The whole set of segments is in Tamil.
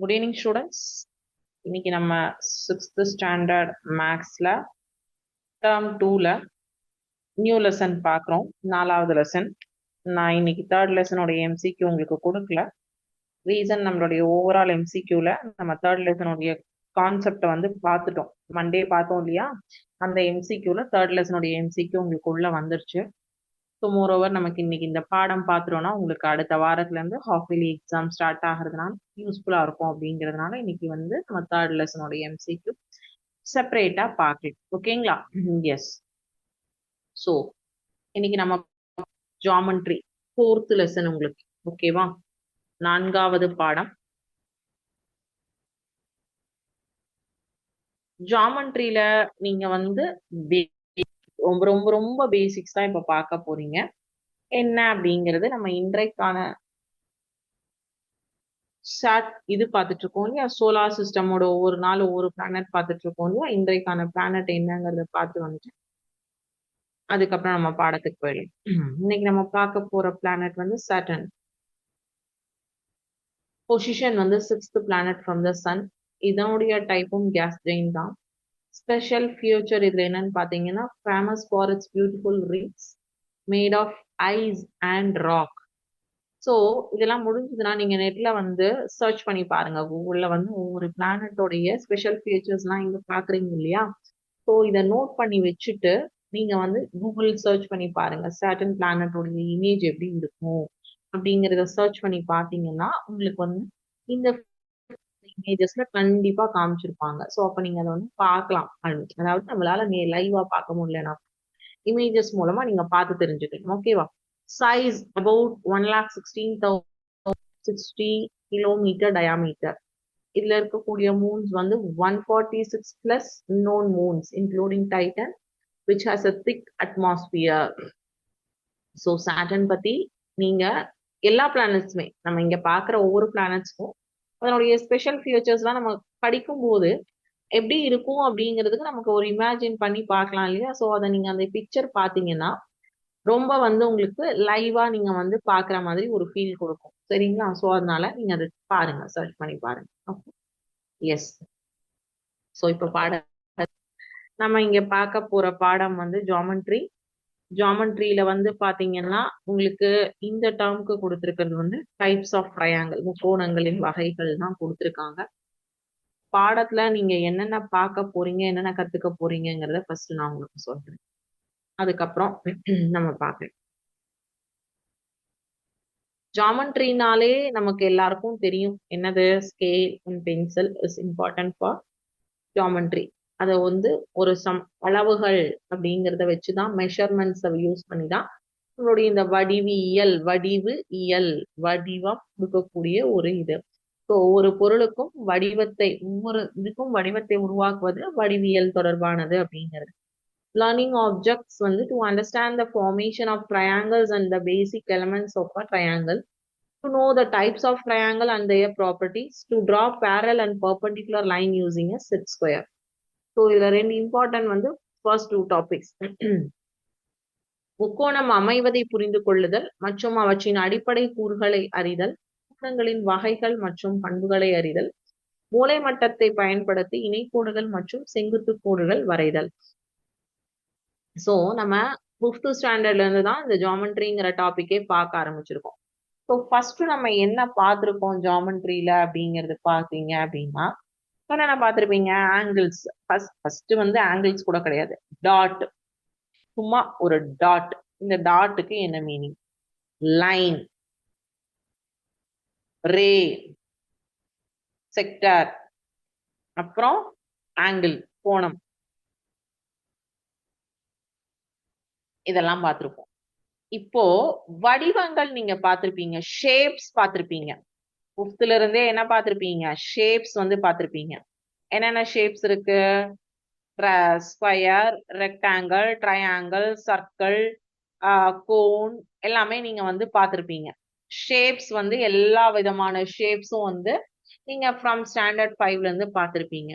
குட் ஈவினிங் ஸ்டூடெண்ட்ஸ் இன்னைக்கு நம்ம சிக்ஸ்த் ஸ்டாண்டர்ட் மேக்ஸில் டேர்ம் டூவில் நியூ லெசன் பார்க்குறோம். நாலாவது லெசன் நான் இன்னைக்கு தேர்ட் லெசனோடைய எம்சிக்யூ உங்களுக்கு கொடுக்கல. ரீசன் நம்மளுடைய ஓவரால் எம்சிக்யூவில் நம்ம தேர்ட் லெசனுடைய கான்செப்டை வந்து பார்த்துட்டோம். மண்டே பார்த்தோம் இல்லையா? அந்த எம்சிக்யூவில் தேர்ட் லெசனுடைய எம்சிக்யூ உங்களுக்கு உள்ள வந்துருச்சு. ஸோ மோரோவர் நமக்கு இன்னைக்கு இந்த பாடம் பார்த்துட்டோம்னா உங்களுக்கு அடுத்த வாரத்துலேருந்து ஹாஃப் இயர்லி எக்ஸாம் ஸ்டார்ட் ஆகிறதுனால யூஸ்ஃபுல்லாக இருக்கும் அப்படிங்கிறதுனால இன்னைக்கு வந்து நம்ம தேர்ட் லெசனோட எம்சிக்கு செப்பரேட்டாக பார்க்கலாம். ஓகேங்களா எஸ் ஸோ இன்னைக்கு நம்ம ஜாமெண்ட்ரி ஃபோர்த் லெசன் உங்களுக்கு. ஓகேவா நான்காவது பாடம். ஜாமெண்ட்ரியில நீங்க வந்து ரொம்ப ரொம்ப ரொம்ப பேசிக்ஸ் தான் இப்ப பார்க்க போறீங்க. என்ன அப்படிங்கிறது நம்ம இன்றைக்கான சாட் இது பார்த்துட்டு இருக்கோம் இல்லையா? சோலார் சிஸ்டமோட ஒவ்வொரு நாள் ஒவ்வொரு பிளானட் பார்த்துட்டு இருக்கோம் இல்லையா? இன்றைக்கான பிளானட் என்னங்கிறத பார்த்து வந்துட்டேன் அதுக்கப்புறம் நம்ம பாடத்துக்கு போயிடலாம். இன்னைக்கு நம்ம பார்க்க போற பிளானட் வந்து சட்டன் பொசிஷன் வந்து sixth planet from the sun இதனுடைய டைப்பும் கேஸ் ஜெயின் தான். ஸ்பெஷல் ஃபியூச்சர் இதுல என்னன்னு பார்த்தீங்கன்னா famous for its beautiful rings made of ice and rock so இதெல்லாம் முடிஞ்சதுன்னா நீங்க நெட்ல வந்து சர்ச் பண்ணி பாருங்க. கூகுள்ல வந்து ஒவ்வொரு பிளானட்டோடைய ஸ்பெஷல் ஃபியூச்சர்ஸ்லாம் இங்க பாக்குறீங்க இல்லையா? ஸோ இதை நோட் பண்ணி வச்சுட்டு நீங்க வந்து கூகுள் சர்ச் பண்ணி பாருங்க. சேட்டன் பிளானட்டோடைய இமேஜ் எப்படி இருக்கும்? அப்படிங்கிறத சர்ச் பண்ணி பார்த்தீங்கன்னா உங்களுக்கு வந்து இந்த இமேஜஸ்ல கண்டிப்பா காமிச்சிருப்பாங்க. ஸோ அப்ப நீங்க அதை வந்து பார்க்கலாம். அதாவது நம்மளால நீ லைவா பார்க்க முடியலனா இமேஜஸ் மூலமா நீங்க பார்த்து தெரிஞ்சுக்கலாம் ஓகேவா size about one lakh sixteen thousand sixty kilometre diameter இதுல இருக்கக்கூடிய மூன்ஸ் வந்து one forty six plus known moons including Titan which has a thick atmosphere so Saturn பத்தி நீங்க எல்லா பிளானட்ஸுமே நம்ம இங்க பாக்குற ஒவ்வொரு பிளானட்ஸ்க்கும் அதனுடைய ஸ்பெஷல் ஃபியூச்சர்ஸ்லாம் நம்ம படிக்கும் போது எப்படி இருக்கும் அப்படிங்கிறதுக்கு நமக்கு ஒரு இமேஜின் பண்ணி பார்க்கலாம் இல்லையா? ஸோ அதை நீங்க அந்த பிக்சர் பார்த்தீங்கன்னா ரொம்ப வந்து உங்களுக்கு லைவா நீங்க வந்து பாக்குற மாதிரி ஒரு ஃபீல் கொடுக்கும். சரிங்களா? ஸோ அதனால நீங்க அதை பாருங்க. சர்ச் பண்ணி பாருங்க. ஓகே எஸ் ஸோ இப்போ பாட நம்ம இங்க பார்க்க போற பாடம் வந்து ஜாமெண்ட்ரி ஜாமெண்ட்ரியில வந்து பாத்தீங்கன்னா உங்களுக்கு இந்த டேர்முக்கு கொடுத்துருக்கிறது வந்து டைப்ஸ் ஆஃப் ட்ரையாங்கிள் முக்கோணங்களின் வகைகள் தான் கொடுத்துருக்காங்க. பாடத்துல நீங்க என்னென்ன பார்க்க போறீங்க என்னென்ன கத்துக்க போறீங்கிறத ஃபர்ஸ்ட் நான் உங்களுக்கு சொல்றேன். அதுக்கப்புறம் நம்ம பார்க்கலாம். ஜாமெண்ட்ரினாலே நமக்கு எல்லாருக்கும் தெரியும். என்னது? Scale and pencil is important for geometry அதை வந்து ஒரு சம் அளவுகள் அப்படிங்கிறத வச்சுதான் மெஷர்மெண்ட்ஸை யூஸ் பண்ணி தான் நம்மளுடைய இந்த வடிவு வடிவு இயல் வடிவம் கொடுக்கக்கூடிய ஒரு இது. ஸோ ஒரு பொருளுக்கும் வடிவத்தை ஒவ்வொரு இதுக்கும் வடிவத்தை உருவாக்குவது வடிவியல் தொடர்பானது அப்படிங்கிறது. லேர்னிங் ஆப்ஜெக்ட்ஸ் வந்து to understand the formation of triangles and the basic elements of a triangle to know the types of triangle and their properties to draw parallel and perpendicular line using a set square so இதுல ரெண்டு இம்பார்ட்டன்ட் வந்து ஃபர்ஸ்ட் டூ டாபிக்ஸ் முக்கோணம் அமைவதை புரிந்து கொள்ளுதல் மற்றும் அவற்றின் அடிப்படை கூறுகளை அறிதல் முக்கோணங்களின் வகைகள் மற்றும் பண்புகளை அறிதல் மூளை மட்டத்தை பயன்படுத்தி இணைக்கோடுகள் மற்றும் செங்குத்து கோடுகள் வரைதல். ஸோ நம்ம ஃபிஃப்த் ஸ்டாண்டர்ட்ல இருந்து தான் இந்த ஜாமெண்ட்ரிங்கிற டாபிக்கே பார்க்க ஆரம்பிச்சிருக்கோம். ஸோ ஃபர்ஸ்ட் நம்ம என்ன பார்த்துருக்கோம் ஜாமெண்ட்ரியில அப்படிங்கிறது பார்த்தீங்க அப்படின்னா என்னென்ன பார்த்துருப்பீங்க? ஆங்கிள்ஸ் ஃபர்ஸ்ட் ஃபர்ஸ்ட் வந்து ஆங்கிள்ஸ் கூட கிடையாது. டாட் சும்மா ஒரு டாட் இந்த டாட்டுக்கு என்ன மீனிங் லைன் ரே செக்டர் அப்புறம் ஆங்கிள் கோணம். இதெல்லாம் பார்த்துருப்போம். இப்போ வடிவங்கள் நீங்க பார்த்துருப்பீங்க. ஷேப்ஸ் பார்த்துருப்பீங்க. ஃபிஃப்த்ல இருந்தே என்ன பார்த்துருப்பீங்க? ஷேப்ஸ் வந்து பார்த்திருப்பீங்க. என்னென்ன ஷேப்ஸ் இருக்கு? Square rectangle triangle circle cone எல்லாமே நீங்க வந்து பார்த்துருப்பீங்க. ஷேப்ஸ் வந்து எல்லா விதமான ஷேப்ஸும் வந்து நீங்க ஃப்ரம் ஸ்டாண்டர்ட் ஃபைவ்ல இருந்து பார்த்திருப்பீங்க.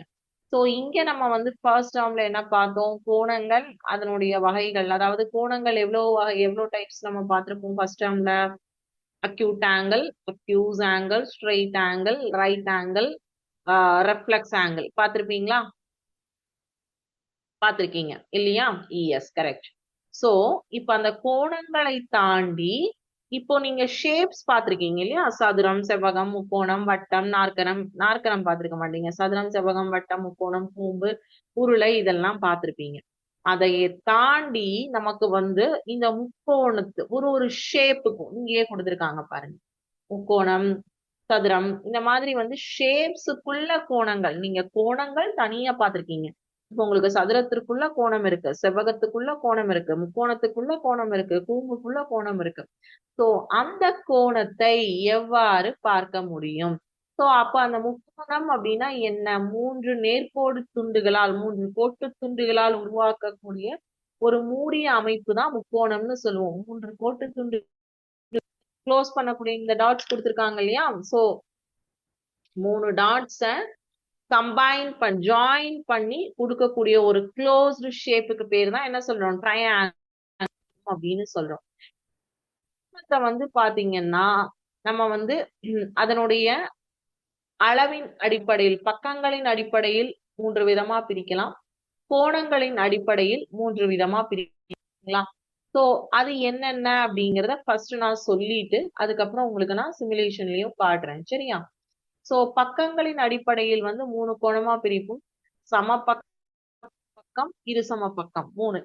ஸோ இங்க நம்ம வந்து ஃபர்ஸ்ட் டேர்ம்ல என்ன பார்த்தோம்? கோணங்கள் அதனுடைய வகைகள். அதாவது கோணங்கள் எவ்வளோ வகை எவ்வளோ டைப்ஸ் நம்ம பார்த்துருப்போம் ஃபர்ஸ்ட் டேர்ம்ல acute angle accuse angle straight angle right angle reflex angle பார்த்திருப்பீங்களா? பார்த்திருக்கீங்க. இல்லையா? எஸ் கரெக்ட் சோ இப்ப அந்த கோணங்களை தாண்டி இப்போ நீங்க ஷேப்ஸ் பார்த்திருக்கீங்க இல்லையா? சதுரம் செவ்வகம் முக்கோணம் வட்டம் நாற்கரம். நாற்கரம் பார்த்திருக்க மாட்டீங்க. சதுரம் செவ்வகம் வட்டம் முக்கோணம் கூம்பு உருளை இதெல்லாம் பார்த்திருப்பீங்க. அதை தாண்டி நமக்கு வந்து இந்த முக்கோணத்து ஒரு ஒரு ஷேப்புக்கும் இங்கேயே கொடுத்துருக்காங்க பாருங்க. முக்கோணம் சதுரம் இந்த மாதிரி வந்து ஷேப்ஸுக்குள்ள கோணங்கள். நீங்க கோணங்கள் தனியா பார்த்திருக்கீங்க. இப்போ உங்களுக்கு சதுரத்திற்குள்ள கோணம் இருக்கு செவ்வகத்துக்குள்ள கோணம் இருக்கு முக்கோணத்துக்குள்ள கோணம் இருக்கு கூம்புக்குள்ள கோணம் இருக்கு. சோ அந்த கோணத்தை எவ்வாறு பார்க்க முடியும்? சோ அப்ப அந்த முக்கோணம் அப்படின்னா என்ன? மூன்று நேர்கோடு துண்டுகளால் மூன்று கோட்டு துண்டுகளால் உருவாக்கக்கூடிய ஒரு மூடிய அமைப்பு தான் முக்கோணம்னு சொல்லுவோம். மூன்று கோட்டு துண்டு க்ளோஸ் பண்ணக்கூடிய இந்த டாட்ஸ் கொடுத்துருக்காங்க இல்லையா? சோ மூணு டாட்ஸ கம்பைன் பண் ஜாயின் பண்ணி கொடுக்கக்கூடிய ஒரு க்ளோஸ்டு ஷேப்புக்கு பேர் தான் என்ன சொல்றோம்? ட்ரையாங்கிள் அப்படின்னு சொல்றோம். வந்து பாத்தீங்கன்னா நம்ம வந்து அதனுடைய அளவின் அடிப்படையில் பக்கங்களின் அடிப்படையில் மூன்று விதமா பிரிக்கலாம். கோணங்களின் அடிப்படையில் மூன்று விதமா பிரிக்கலாம். சோ அது என்னென்ன அப்படிங்கறத ஃபர்ஸ்ட் நான் சொல்லிட்டு அதுக்கப்புறம் உங்களுக்கு நான் சிமுலேஷன்லயும் காட்டுறேன். சரியா? சோ பக்கங்களின் அடிப்படையில் வந்து மூணு கோணமா பிரிப்போம். சம பக்கம் இரு சம பக்கம். மூணு.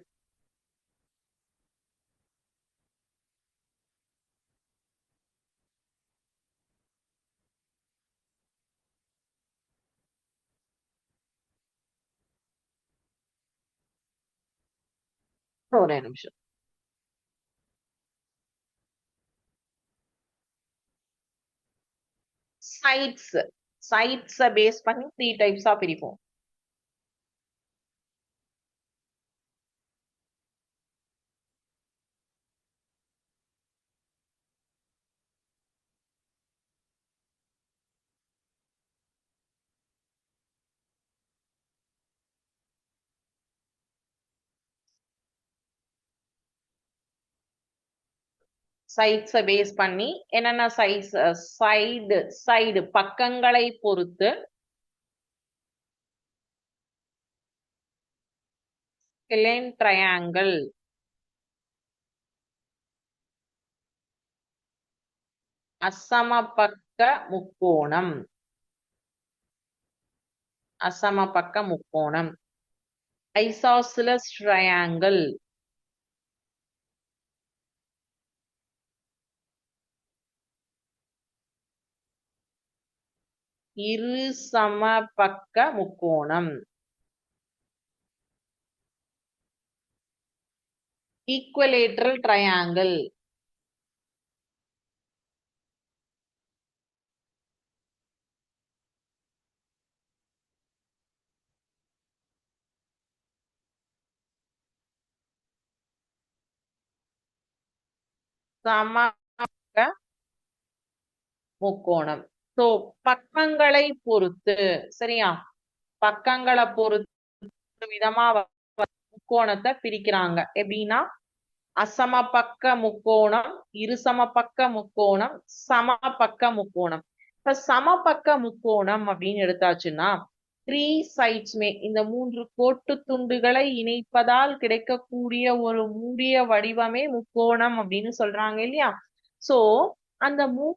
ஒரே நிமிஷம். சைட்ஸ் சைட்ஸ பேஸ் பண்ணி த்ரீ டைப்ஸா பிரிப்போம். சைட்ஸை பேஸ் பண்ணி என்னென்ன சைஸ் சைடு சைடு பக்கங்களை பொறுத்து ஸ்கெலேன் ட்ரையாங்கிள் அசமபக்க முக்கோணம். அசமபக்க முக்கோணம். ஐசாசிலஸ் ட்ரையாங்கிள் இரு சமபக்க முக்கோணம். ஈக்குவலேட்ரல் ட்ரையாங்கிள் சமபக்க முக்கோணம். சோ பக்கங்களை பொறுத்து சரியா? பக்கங்களை பொறுத்து விதமா முக்கோணத்தை பிரிக்கிறாங்க. எப்படின்னா அசமபக்க முக்கோணம் இருசமபக்க முக்கோணம் சம பக்க முக்கோணம். இப்ப சமபக்க முக்கோணம் அப்படின்னு எடுத்தாச்சுன்னா த்ரீ சைட்ஸ்மே இந்த மூன்று கோட்டு துண்டுகளை இணைப்பதால் கிடைக்கக்கூடிய ஒரு மூடிய வடிவமே முக்கோணம் அப்படின்னு சொல்றாங்க இல்லையா? சோ அந்த மூ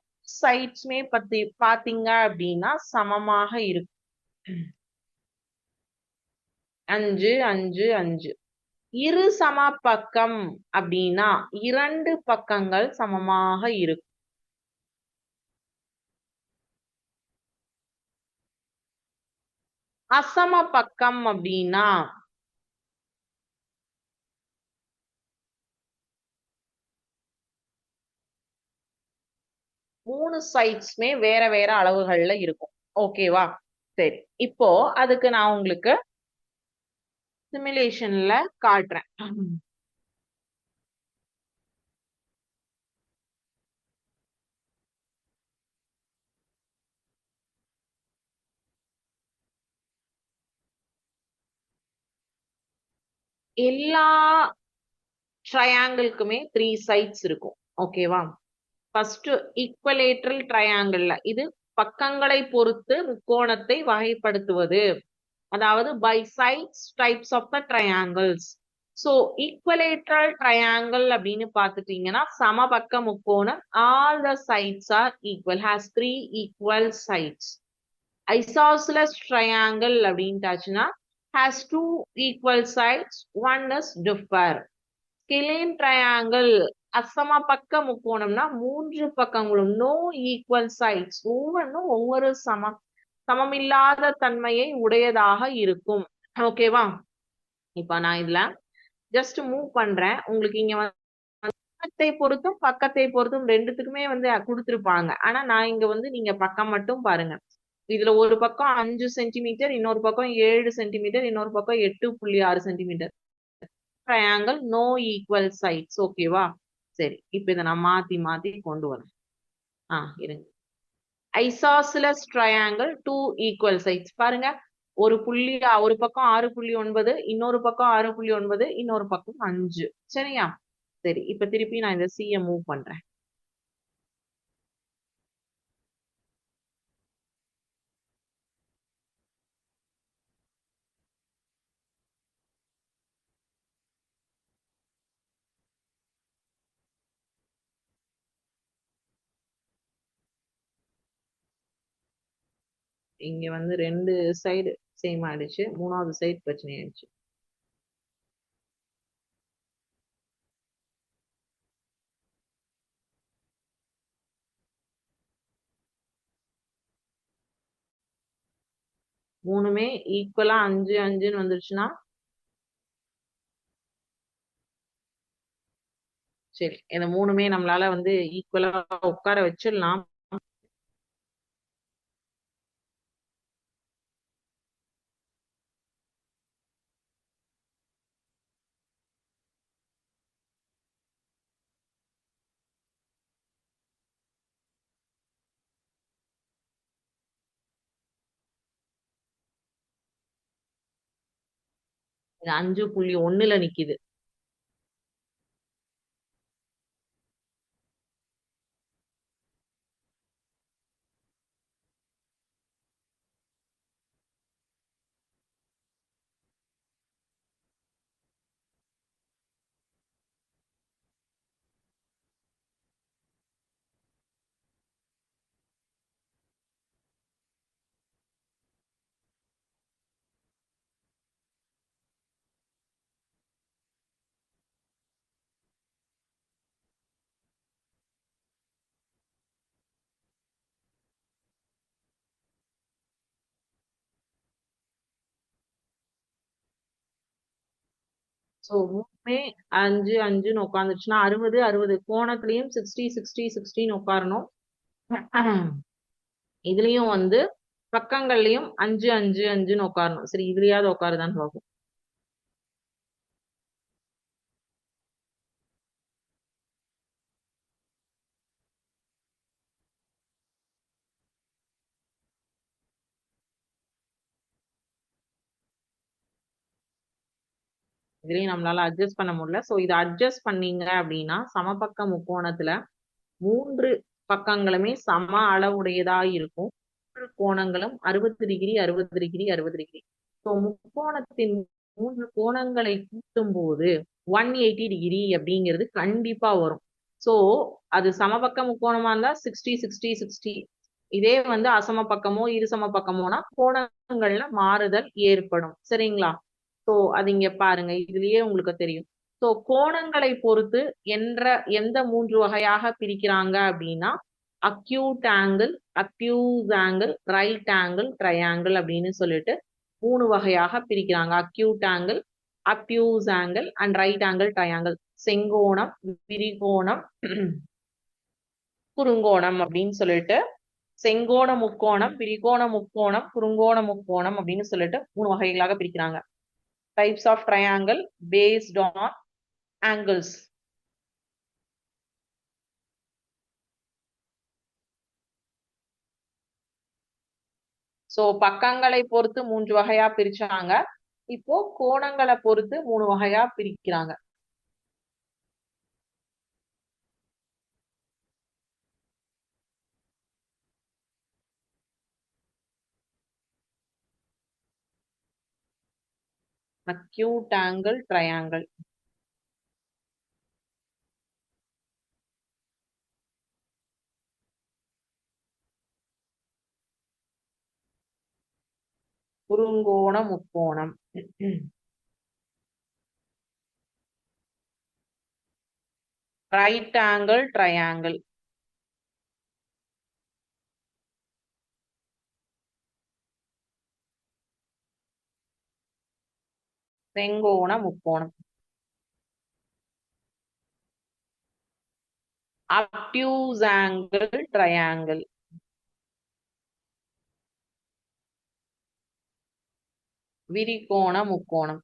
சைட்ஸ்மே பத்தி பாத்தீங்க அப்படின்னா சமமாக இருக்கும் அஞ்சு அஞ்சு அஞ்சு. இரு சம பக்கம் அப்படின்னா இரண்டு பக்கங்கள் சமமாக இருக்கும் அசம பக்கம் அப்படின்னா மூணு சைட்ஸ்மே வேற வேற அளவுகள்ல இருக்கும். ஓகேவா சரி. இப்போ அதுக்கு நான் உங்களுக்கு சிமுலேஷன்ல காட்டுறேன். எல்லா ட்ரையாங்கிள்க்குமே த்ரீ சைட்ஸ் இருக்கும். ஓகேவா ஃபர்ஸ்ட் ஈக்குவலேட்ரல் ட்ரையாங்கிள்ல இது பக்கங்களை பொறுத்து முக்கோணத்தை வகைப்படுத்துவது. அதாவது by sides types of the triangles so equilateral triangle அப்படின்னு பார்த்துட்டீங்கன்னா சமபக்க முக்கோணம் all the sides are equal has three equal sides isosceles triangle அப்படின்ட்டாச்சுன்னா has two equal sides one is differ Scalene triangle அசம பக்க முக்கோணம்னா மூன்று பக்கங்களும் நோ ஈக்குவல் சைட்ஸ் ஒவ்வொன்றும் ஒவ்வொரு சம சமமில்லாத தன்மையை உடையதாக இருக்கும். ஓகேவா இப்ப நான் இதுல ஜஸ்ட் மூவ் பண்றேன். உங்களுக்கு இங்க வந்து பக்கத்தை பொறுத்தும் பக்கத்தை பொறுத்தும் ரெண்டுத்துக்குமே வந்து கொடுத்துருப்பாங்க. ஆனா நான் இங்க வந்து நீங்க பக்கம் மட்டும் பாருங்க. இதுல ஒரு பக்கம் அஞ்சு சென்டிமீட்டர் இன்னொரு பக்கம் ஏழு சென்டிமீட்டர் இன்னொரு பக்கம் எட்டு புள்ளி ஆறு centimetre triangle no equal sides ஓகேவா சரி இப்ப இதை நான் மாத்தி மாத்தி கொண்டு வரேன். ஆ இருங்க. Isosceles triangle two equal sides பாருங்க ஒரு புள்ளி ஒரு பக்கம் ஆறு புள்ளி ஒன்பது இன்னொரு பக்கம் ஆறு புள்ளி ஒன்பது இன்னொரு பக்கம் அஞ்சு. சரியா? சரி இப்ப திருப்பி நான் இந்த சிய மூவ் பண்றேன். இங்க வந்து ரெண்டு சைடு சேம் ஆயிடுச்சு. மூணாவது சைடு பிரச்சனை ஆயிடுச்சு. மூணுமே ஈக்குவலா அஞ்சு அஞ்சுன்னு வந்துருச்சுன்னா? சரி இந்த மூணுமே நம்மளால வந்து ஈக்குவலா உட்கார வச்சிடலாம். இது அஞ்சு புள்ளி ஒண்ணுல நிக்குது. ஸோ மூணுமே அஞ்சு அஞ்சுன்னு உட்காந்துருச்சுன்னா அறுபது அறுபது. கோணத்துலயும் சிக்ஸ்டி சிக்ஸ்டி சிக்ஸ்டின்னு உட்காரணும். இதுலயும் வந்து பக்கங்கள்லயும் அஞ்சு அஞ்சு அஞ்சுன்னு உட்காரணும். சரி இதுலயாவது உட்காருதான்னு பார்ப்போம். இதுலயும் நம்மளால அட்ஜஸ்ட் பண்ண முடியல. ஸோ இதை அட்ஜஸ்ட் பண்ணீங்க அப்படின்னா சமபக்க முக்கோணத்துல மூன்று பக்கங்களுமே சம அளவுடையதா இருக்கும். மூன்று கோணங்களும் அறுபது டிகிரி அறுபது டிகிரி அறுபது டிகிரி ஸோ முக்கோணத்தின் மூன்று கோணங்களை கூட்டும் போது ஒன் எயிட்டி டிகிரி அப்படிங்கிறது கண்டிப்பா வரும். ஸோ அது சமபக்க முக்கோணமா இருந்தா சிக்ஸ்டி சிக்ஸ்டி சிக்ஸ்டி இதே வந்து அசம பக்கமோ இருசம பக்கமோனா கோணங்கள்ல மாறுதல் ஏற்படும். சரிங்களா? ஸோ அது இங்க பாருங்க. இதுலயே உங்களுக்கு தெரியும். ஸோ கோணங்களை பொறுத்து என்ற எந்த மூன்று வகையாக பிரிக்கிறாங்க அப்படின்னா acute angle acute angle right angle triangle அப்படின்னு சொல்லிட்டு மூணு வகையாக பிரிக்கிறாங்க. Acute angle obtuse angle and right angle triangle செங்கோணம் விரிகோணம் குறுங்கோணம் அப்படின்னு சொல்லிட்டு செங்கோண முக்கோணம் விரிகோண முக்கோணம் குறுங்கோண முக்கோணம் அப்படின்னு சொல்லிட்டு மூணு வகைகளாக பிரிக்கிறாங்க. Types of triangle based on angles. So பக்கங்களை பொறுத்து மூன்று வகையா பிரிச்சாங்க இப்போ கோணங்களை பொறுத்து மூணு வகையா பிரிக்கிறாங்க acute angle triangle குறுங்கோண முக்கோணம் ரைட் ஆங்கிள் ட்ரையாங்கிள் செங்கோண முக்கோணம். Obtuse angle triangle. விரிகோண முக்கோணம்.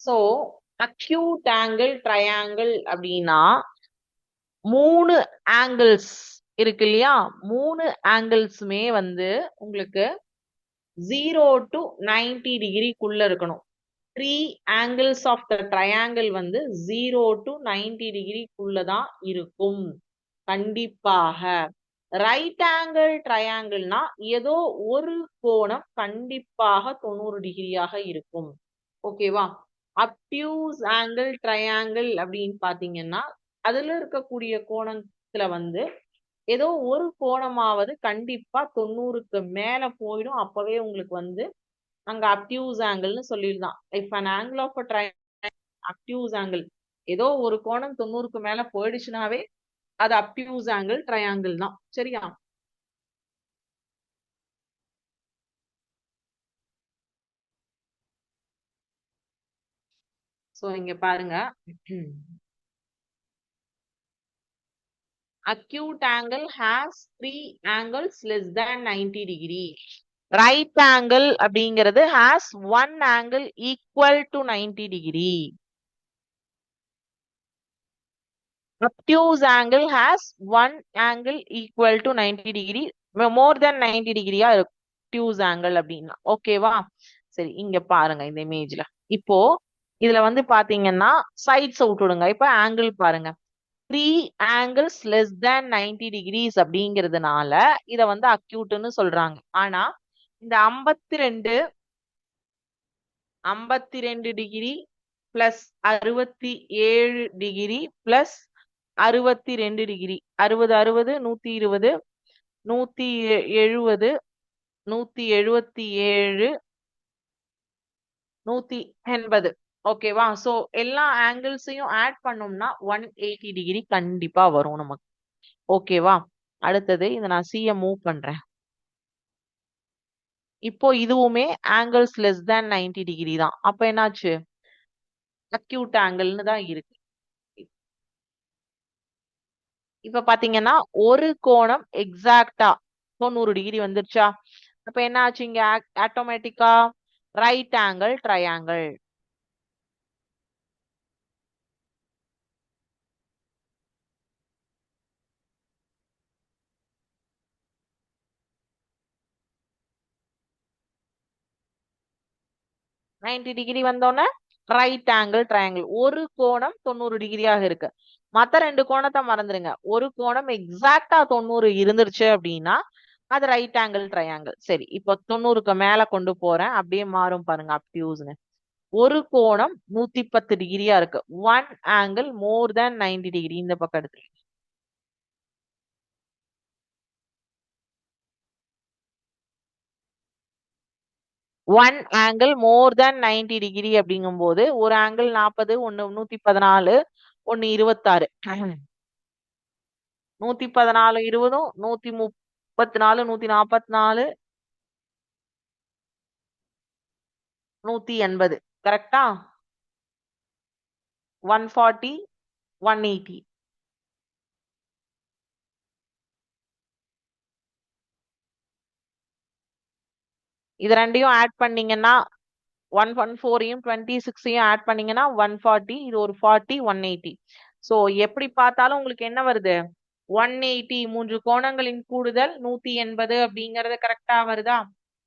சோ அக்யூட் ஆங்கிள் ட்ரையாங்கிள் அப்படின்னா மூணு ஆங்கிள்ஸ் இருக்கு இல்லையா? மூணு ஆங்கிள்ஸுமே வந்து உங்களுக்கு ஜீரோ டு நைன்டி டிகிரிக்குள்ள இருக்கணும். Three angles of the triangle வந்து ஜீரோ டு நைன்டி டிகிரிக்குள்ள தான் இருக்கும். கண்டிப்பாக. ரைட் ஆங்கிள் ட்ரையாங்கிள்னா ஏதோ ஒரு கோணம் கண்டிப்பாக தொண்ணூறு டிகிரியாக இருக்கும். ஓகேவா அப்டியூஸ் ஆங்கிள் ட்ரையாங்கிள் அப்படின்னு பாத்தீங்கன்னா அதுல இருக்கக்கூடிய கோணத்துல வந்து ஏதோ ஒரு கோணமாவது கண்டிப்பா தொண்ணூறுக்கு மேல போயிடும். அப்பவே உங்களுக்கு வந்து அங்க அப்டியூஸ் ஆங்கிள்னு சொல்லிடலாம். If an angle of tri obtuse angle ஏதோ ஒரு கோணம் தொண்ணூறுக்கு மேல போயிடுச்சுனாவே அது அப்டியூஸ் ஆங்கிள் ட்ரையாங்கிள் தான். சரியா? சோ இங்க பாருங்க. Acute angle has three angles less than 90 degree right angle அப்படிங்கிறது has one angle equal to 90 degree obtuse angle has one angle equal to 90 degree more than 90 degree obtuse angle அப்படின்னா ஓகேவா சரி இங்க பாருங்க இந்த இமேஜ்ல இப்போ இதுல வந்து பாத்தீங்கன்னா சைட்ஸ் விட்டுடுங்க இப்ப ஆங்கிள் பாருங்க three angles less than ninety degrees அப்படிங்கிறதுனால இதை வந்து அக்யூட்னு சொல்றாங்க. ஆனா இந்த ஐம்பத்தி ரெண்டு ஐம்பத்தி ரெண்டு டிகிரி பிளஸ் அறுபத்தி ஏழு டிகிரி பிளஸ் அறுபத்தி ரெண்டு டிகிரி அறுபது அறுபது நூத்தி இருபது நூத்தி எழுபது நூத்தி எழுபத்தி ஏழு நூத்தி எண்பது. ஓகேவா ஸோ எல்லா ஆங்கிள்ஸையும் ஆட் பண்ணோம்னா ஒன் எயிட்டி டிகிரி கண்டிப்பா வரும் நமக்கு. ஓகேவா அடுத்தது இதை நான் சிஎம் மூவ் பண்றேன். இப்போ இதுவுமே angles less than ninety degree தான். அப்ப என்னாச்சு? அக்யூட் ஆங்கிள்னு தான் இருக்கு. இப்ப பாத்தீங்கன்னா ஒரு கோணம் எக்ஸாக்டா தொண்ணூறு டிகிரி வந்துருச்சா? அப்ப என்ன ஆச்சு இங்க ஆட்டோமேட்டிக்கா right angle triangle ninety degree வந்தோடனே ரைட் ஆங்கிள் ட்ரையாங்கிள் ஒரு கோணம் தொண்ணூறு டிகிரியாக இருக்கு. மற்ற ரெண்டு கோணத்தை மறந்துடுங்க ஒரு கோணம் எக்ஸாக்டா தொண்ணூறு இருந்துருச்சு அப்படின்னா அது ரைட் ஆங்கிள் ட்ரையாங்கிள் சரி இப்போ தொண்ணூறுக்கு மேல கொண்டு போறேன். அப்படியே மாறும் பாருங்க அப்டியூஸ்னு ஒரு கோணம் நூத்தி பத்து டிகிரியா இருக்கு. One angle more than ninety degree இந்த பக்கம் எடுத்து one angle more than ninety degree அப்படிங்கும்போது ஒரு ஆங்கிள் நாற்பது ஒன்னு நூத்தி பதினாலு ஒன்னு இருபத்தாறு. நூத்தி பதினாலு இருபதும் நூத்தி முப்பத்தி நாலு நூத்தி நாப்பத்தி நாலு நூத்தி எண்பது கரெக்டா ஒன் ஃபார்ட்டி ஒன் எயிட்டி இது ரெண்டையும் ஆட் பண்ணீங்கன்னா ஒன் ஒன் ஃபோரையும் டுவெண்ட்டி சிக்ஸையும் ஆட் பண்ணீங்கன்னா ஒன் ஃபார்ட்டி இது ஒரு ஃபார்ட்டி ஒன் எயிட்டி ஸோ எப்படி பார்த்தாலும் உங்களுக்கு என்ன வருது? ஒன் எயிட்டி மூன்று கோணங்களின் கூடுதல் நூத்தி எண்பது அப்படிங்கறது கரெக்டா வருதா?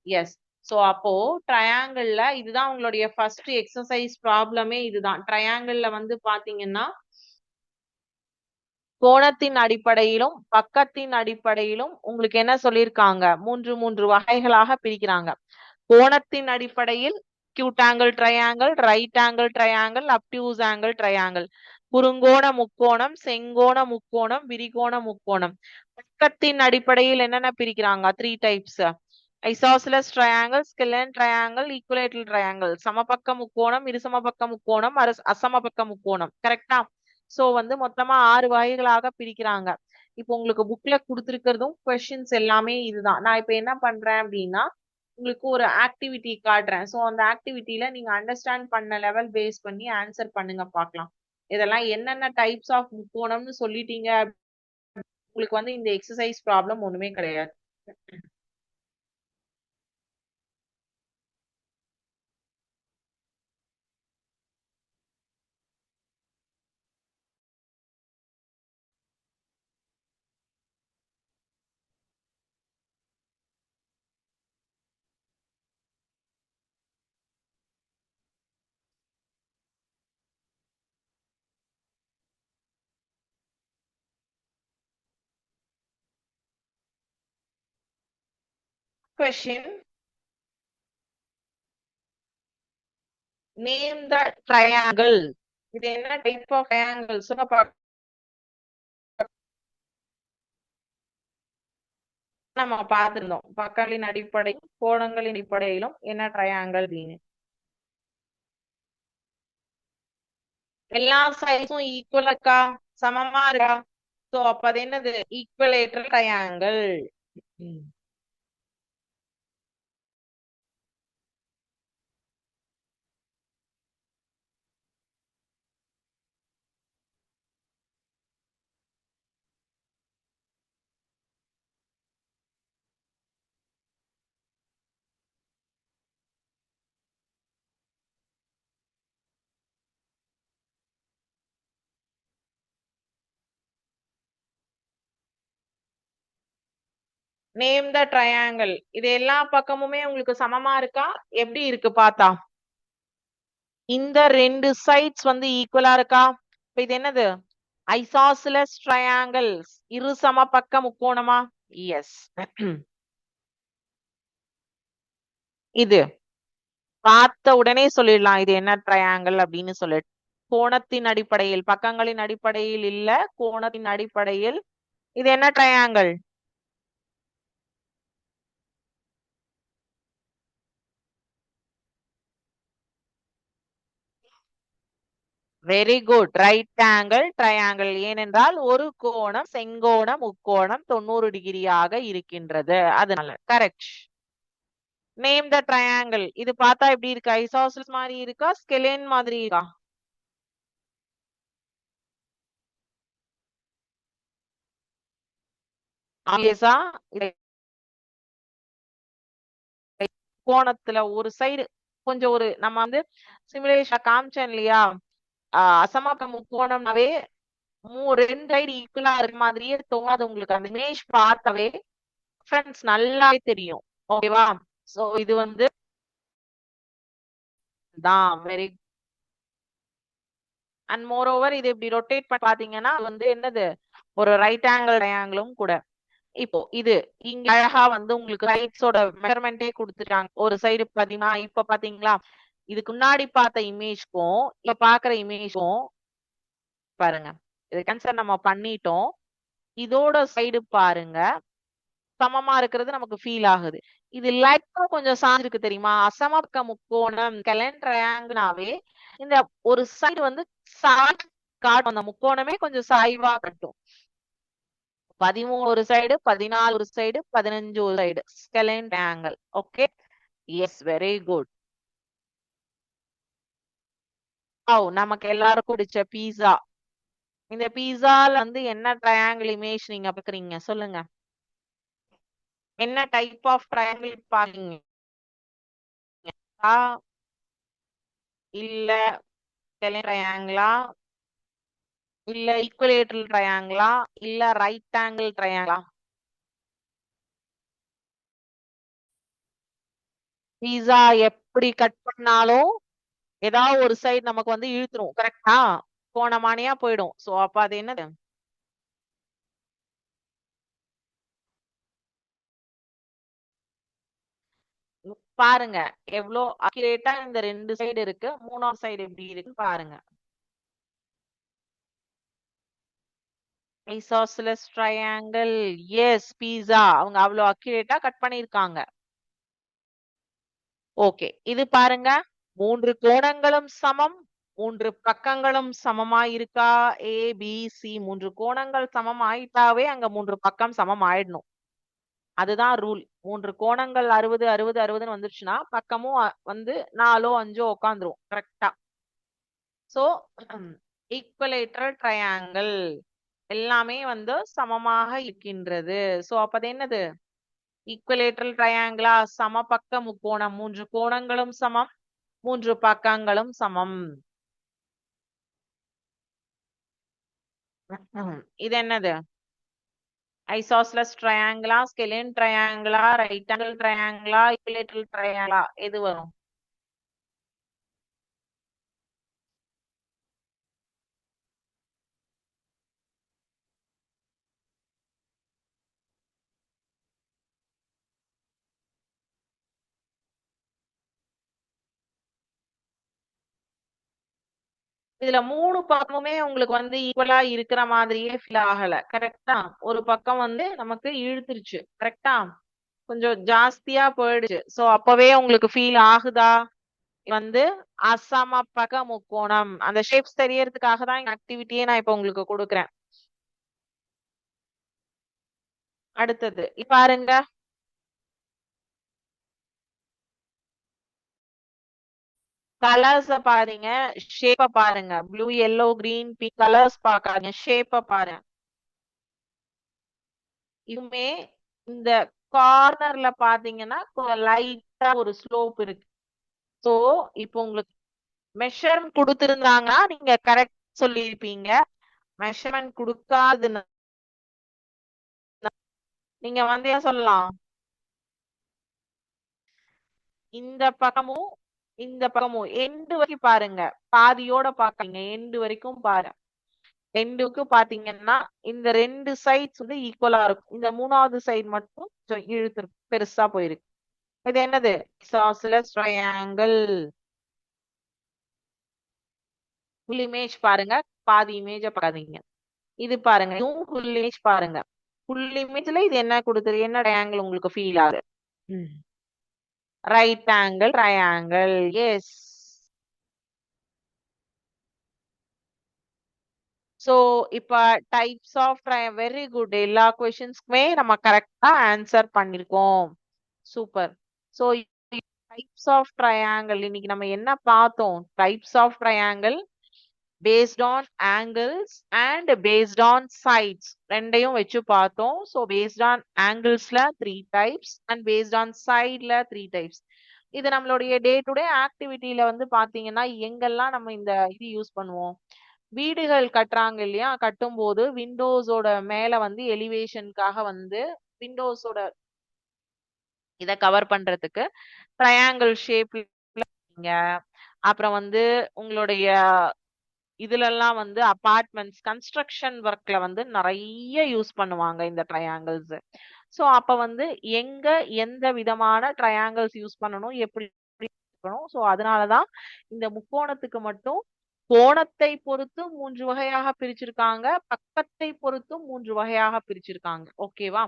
எஸ் ஸோ அப்போ ட்ரையாங்கிள்ல இதுதான் உங்களுடைய ஃபர்ஸ்ட் எக்ஸசைஸ் ப்ராப்ளமே இதுதான். ட்ரையாங்கிள்ல வந்து பாத்தீங்கன்னா கோணத்தின் அடிப்படையிலும் பக்கத்தின் அடிப்படையிலும் உங்களுக்கு என்ன சொல்லியிருக்காங்க? மூன்று மூன்று வகைகளாக பிரிக்கிறாங்க. கோணத்தின் அடிப்படையில் acute angle right angle triangle obtuse angle triangle குறுங்கோண முக்கோணம் செங்கோண முக்கோணம் விரிகோண முக்கோணம். பக்கத்தின் அடிப்படையில் என்னென்ன பிரிக்கிறாங்க? Three types isosceles triangle scalene triangle equilateral triangle சமபக்க முக்கோணம் இருசமபக்க முக்கோணம் அரச அசமபக்க முக்கோணம். கரெக்டா சோ வந்து மொத்தமா ஆறு வகைகளாக பிரிக்கிறாங்க. இப்போ உங்களுக்கு புக்ல கொடுத்துருக்கிறதும் கொஸ்டின்ஸ் எல்லாமே இதுதான். நான் இப்ப என்ன பண்றேன் அப்படின்னா உங்களுக்கு ஒரு ஆக்டிவிட்டி காட்டுறேன். ஸோ அந்த ஆக்டிவிட்டியில நீங்க அண்டர்ஸ்டாண்ட் பண்ண லெவல் பேஸ் பண்ணி ஆன்சர் பண்ணுங்க பார்க்கலாம். இதெல்லாம் என்னென்ன டைப்ஸ் ஆஃப் முக்கோணம்னு சொல்லிட்டீங்க உங்களுக்கு வந்து இந்த எக்ஸசைஸ் ப்ராப்ளம் ஒண்ணுமே கிடையாது. Question. Name the triangle. இது என்ன டைப் ஆஃப் ட்ரையாங்கிள் சொல்ல பார்க்க நம்ம பார்த்திருந்தோம். பக்கங்களின் அடிப்படை கோணங்களின் அடிப்படையிலும் என்ன ட்ரையாங்கிள் அப்படின்னு. எல்லா சைஸும் ஈக்குவலக்கா சமமா இருக்கா? சோ அப்ப அது என்னது? Equilateral triangle name the triangle இது எல்லா பக்கமுமே உங்களுக்கு சமமா இருக்கா? எப்படி இருக்கு பார்த்தா? இந்த ரெண்டு சைட்ஸ் வந்து ஈக்குவலா இருக்கா? இப்ப இது என்னது? ஐசாசிலஸ் ட்ரையாங்கிள்ஸ் இரு சம பக்க முக்கோணமா? எஸ் இது. பார்த்த உடனே சொல்லிடலாம். இது என்ன ட்ரையாங்கிள் அப்படின்னு சொல்லிட்டு. கோணத்தின் அடிப்படையில் பக்கங்களின் அடிப்படையில் இல்ல கோணத்தின் அடிப்படையில் இது என்ன triangle very good right angle triangle ஏனென்றால் ஒரு கோணம் செங்கோணம் முக்கோணம் தொண்ணூறு டிகிரியாக இருக்கின்றது. அதனால கரெக்ட் நேம் த ட்ரையாங்கிள் இது பார்த்தா எப்படி இருக்கா? ஐசாசல்ஸ் மாதிரி இருக்கா? ஸ்கெலேன் மாதிரி இருக்கா? ஆப்வியஸா கோணத்துல ஒரு சைடு கொஞ்சம் ஒரு நம்ம வந்து சிமுலேஷன் காமிச்சேன் இல்லையா? அசமாக்க முக்கோணம்னாவே மூ ரெண்டு சைடு ஈக்குவலா இருக்க மாதிரியே தோணாது உங்களுக்கு. அந்த இமேஜ் பார்த்தாவே ஃப்ரெண்ட்ஸ் நல்லாவே தெரியும். ஓகேவா சோ இது வந்து தான் வெரி அண்ட் மோர் ஓவர் இது இப்படி ரொட்டேட் பண்ணி பாத்தீங்கன்னா வந்து என்னது? ஒரு ரைட் ஆங்கிள் டயாங்கிளும் கூட. இப்போ இது இங்க அழகா வந்து உங்களுக்கு ரைட்ஸோட மெஷர்மெண்டே கொடுத்துட்டாங்க. ஒரு சைடு பாத்தீங்கன்னா இப்ப பாத்தீங்களா? இதுக்கு முன்னாடி பார்த்த இமேஜ்க்கும் இப்ப பாக்குற இமேஜ்க்கும் பாருங்க. இது கேன்சர் நம்ம பண்ணிட்டோம். இதோட சைடு பாருங்க. சமமா இருக்கிறது நமக்கு ஃபீல் ஆகுது. இது லைட்டா கொஞ்சம் சாஞ்சிருக்கு தெரியுமா? அசமபக்க முக்கோணம் கெலன் ட்ரையாங்கிளாவே இந்த ஒரு சைடு வந்து சாய் காட்டும். அந்த முக்கோணமே கொஞ்சம் சாய்வா கட்டும். பதிமூணு ஒரு சைடு பதினாலு ஒரு சைடு பதினஞ்சு ஒரு side scalene triangle okay yes very good wow நமக்கு எல்லாருக்கும் பிடிச்ச பீஸா இந்த பீஸால வந்து என்ன ட்ரையாங்கிள் இமேஜ் நீங்க பாக்குறீங்க? சொல்லுங்க. என்ன டைப் ஆஃப் ட்ரையாங்கிள் பாக்குறீங்க? இல்ல ட்ரையாங்கிளா இல்ல ஈக்குவலேட்டரல் ட்ரையாங்கிளா இல்ல ரைட் ஆங்கிள் ட்ரையாங்கிளா பீஸா எப்படி கட் பண்ணாலும் ஏதாவது ஒரு சைடு நமக்கு வந்து இழுத்துரும். கரெக்டா மானியா போயிடும். சோ அப்ப அது என்னது? பாருங்க. எவ்வளோ அக்யூரேட்டா இந்த ரெண்டு சைடு இருக்கு? மூணாவது சைடு எப்படி இருக்கு பாருங்க. ஐசாசிலஸ் ட்ரையாங்கிள் எஸ் பீஸா அவங்க அவ்வளோ அக்யூரேட்டா கட் பண்ணியிருக்காங்க. ஓகே இது பாருங்க. மூன்று கோணங்களும் சமம் மூன்று பக்கங்களும் சமமா இருக்கா ஏ பி சி மூன்று கோணங்கள் சமம் ஆயிட்டாவே அங்க மூன்று பக்கம் சமம் ஆயிடணும் அதுதான் ரூல். மூன்று கோணங்கள் அறுபது அறுபது அறுபதுன்னு வந்துருச்சுன்னா பக்கமும் வந்து நாலோ அஞ்சோ உட்காந்துரும் கரெக்டா சோ ஈக்குவலேட்டர் ட்ரையாங்கிள் எல்லாமே வந்து சமமாக இருக்கின்றது. சோ அப்ப என்னது? ஈக்குவலேட்டரல் ட்ரையாங்கிளா சமபக்க முக்கோணம் மூன்று கோணங்களும் சமம் மூன்று பக்கங்களும் சமம். இது என்னது? ஐசோஸ்லஸ் ட்ரையாங்கிளா ஸ்கெலின் ட்ரையாங்கிளா ரைட் ஆங்கிள் ட்ரையாங்கிளா ஈக்குவலேட்டரல் ட்ரையாங்கிளா எது வரும்? இதுல மூணு பக்கமுமே உங்களுக்கு வந்து ஈக்குவலா இருக்கிற மாதிரியே ஃபீல் ஆகல. கரெக்டா ஒரு பக்கம் வந்து நமக்கு இழுத்துருச்சு. கரெக்டா கொஞ்சம் ஜாஸ்தியா போயிடுச்சு. சோ அப்பவே உங்களுக்கு ஃபீல் ஆகுதா? வந்து அசம பக்க முக்கோணம். அந்த ஷேப்ஸ் தெரியறதுக்காக தான் இந்த ஆக்டிவிட்டியே நான் இப்ப உங்களுக்கு கொடுக்குறேன். அடுத்தது இப்ப பாருங்க. கலர்ஸ பாருங்க. ஷேப்ப பாருங்க. Blue yellow green pink colours பாக்காதீங்க. ஷேப்ப பாருங்க. இதுமே இந்த கார்னர்ல பாத்தீங்கன்னா லைட்டா ஒரு ஸ்லோப் இருக்கு. சோ இப்போ உங்களுக்கு மெஷர்மெண்ட் கொடுத்துருந்தாங்கன்னா நீங்க கரெக்ட் சொல்லியிருப்பீங்க. மெஷர்மெண்ட் கொடுக்காதுன்னு. நீங்க வந்து சொல்லலாம். இந்த பக்கமும் இந்த பக்கமும் எண்டு வரைக்கும் பாருங்க. பாதியோட பாக்காதீங்க எண்டு வரைக்கும் பாருங்க. எண்டுக்கு பாத்தீங்கன்னா இந்த ரெண்டு சைட்ஸ் வந்து ஈக்குவலா இருக்கும். இந்த மூணாவது சைடு மட்டும் கொஞ்சம் இழுத்து பெருசா போயிருக்கு. இது என்னது? சாஸ்லஸ் ட்ரையாங்கிள் ஃபுல் இமேஜ் பாருங்க. பாதி இமேஜ பார்க்காதீங்க. இது பாருங்க. இதுவும் ஃபுல் இமேஜ் பாருங்க. ஃபுல் இமேஜ்ல இது என்ன கொடுத்துரு என்ன ட்ரையாங்கிள் உங்களுக்கு ஃபீல் ஆகுது? Right angle triangle yes so இப்ப types of tri very good எல்லா கொஷின்ஸ்க்குமே நம்ம கரெக்டா ஆன்சர் பண்ணிருக்கோம். Super so types of triangle இன்னைக்கு நம்ம என்ன பார்த்தோம்? Types of triangle based on angles and based on sides ரெண்டையும் வச்சு பார்த்தோம். So based on ஆங்கிள்ஸ்ல three types and based on சைட்ல த்ரீ டைப்ஸ் இது நம்மளுடைய டே டு டே ஆக்டிவிட்டியில வந்து பாத்தீங்கன்னா எங்கெல்லாம் நம்ம இந்த இது யூஸ் பண்ணுவோம்? வீடுகள் கட்டுறாங்க இல்லையா? கட்டும்போது விண்டோஸோட மேல வந்து எலிவேஷனுக்காக வந்து விண்டோஸோட இத கவர் பண்றதுக்கு ட்ரையாங்கிள் ஷேப்ல அப்புறம் வந்து உங்களுடைய இதுலெல்லாம் வந்து அபார்ட்மெண்ட்ஸ் கன்ஸ்ட்ரக்ஷன் ஒர்க்ல வந்து நிறைய யூஸ் பண்ணுவாங்க இந்த ட்ரையாங்கிள்ஸ் சோ அப்ப வந்து எங்க எந்த விதமான ட்ரையாங்கிள்ஸ் யூஸ் பண்ணணும் எப்படி இருக்கணும்? சோ அதனாலதான் இந்த முக்கோணத்துக்கு மட்டும் கோணத்தை பொறுத்து மூன்று வகையாக பிரிச்சிருக்காங்க பக்கத்தை பொறுத்தும் மூன்று வகையாக பிரிச்சிருக்காங்க. ஓகேவா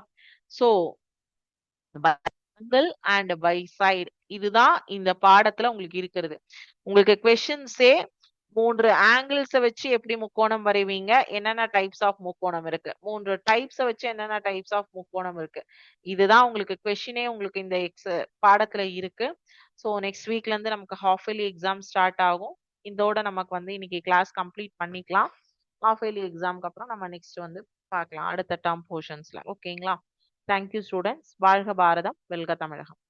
so angle and by side இதுதான் இந்த பாடத்துல உங்களுக்கு இருக்கிறது. உங்களுக்கு கொஷின்ஸே மூன்று ஆங்கிள்ஸை வச்சு எப்படி முக்கோணம் வரைவீங்க? என்னென்ன டைப்ஸ் ஆஃப் முக்கோணம் இருக்கு? மூன்று டைப்ஸை வச்சு என்னென்ன டைப்ஸ் ஆஃப் முக்கோணம் இருக்கு? இதுதான் உங்களுக்கு கொஸ்டினே உங்களுக்கு இந்த எக்ஸ் பாடத்துல இருக்கு. ஸோ நெக்ஸ்ட் வீக்ல இருந்து நமக்கு ஹாஃப் இயர்லி எக்ஸாம் ஸ்டார்ட் ஆகும். இதோட நமக்கு வந்து இன்னைக்கு கிளாஸ் கம்ப்ளீட் பண்ணிக்கலாம். ஹாஃப் இயர்லி எக்ஸாம்க்கு அப்புறம் நம்ம நெக்ஸ்ட் வந்து பார்க்கலாம். அடுத்த டேர்ம் போர்ஷன்ஸ்ல ஓகேங்களா தேங்க்யூ ஸ்டூடெண்ட்ஸ் வாழ்க பாரதம். வெல்க தமிழகம்.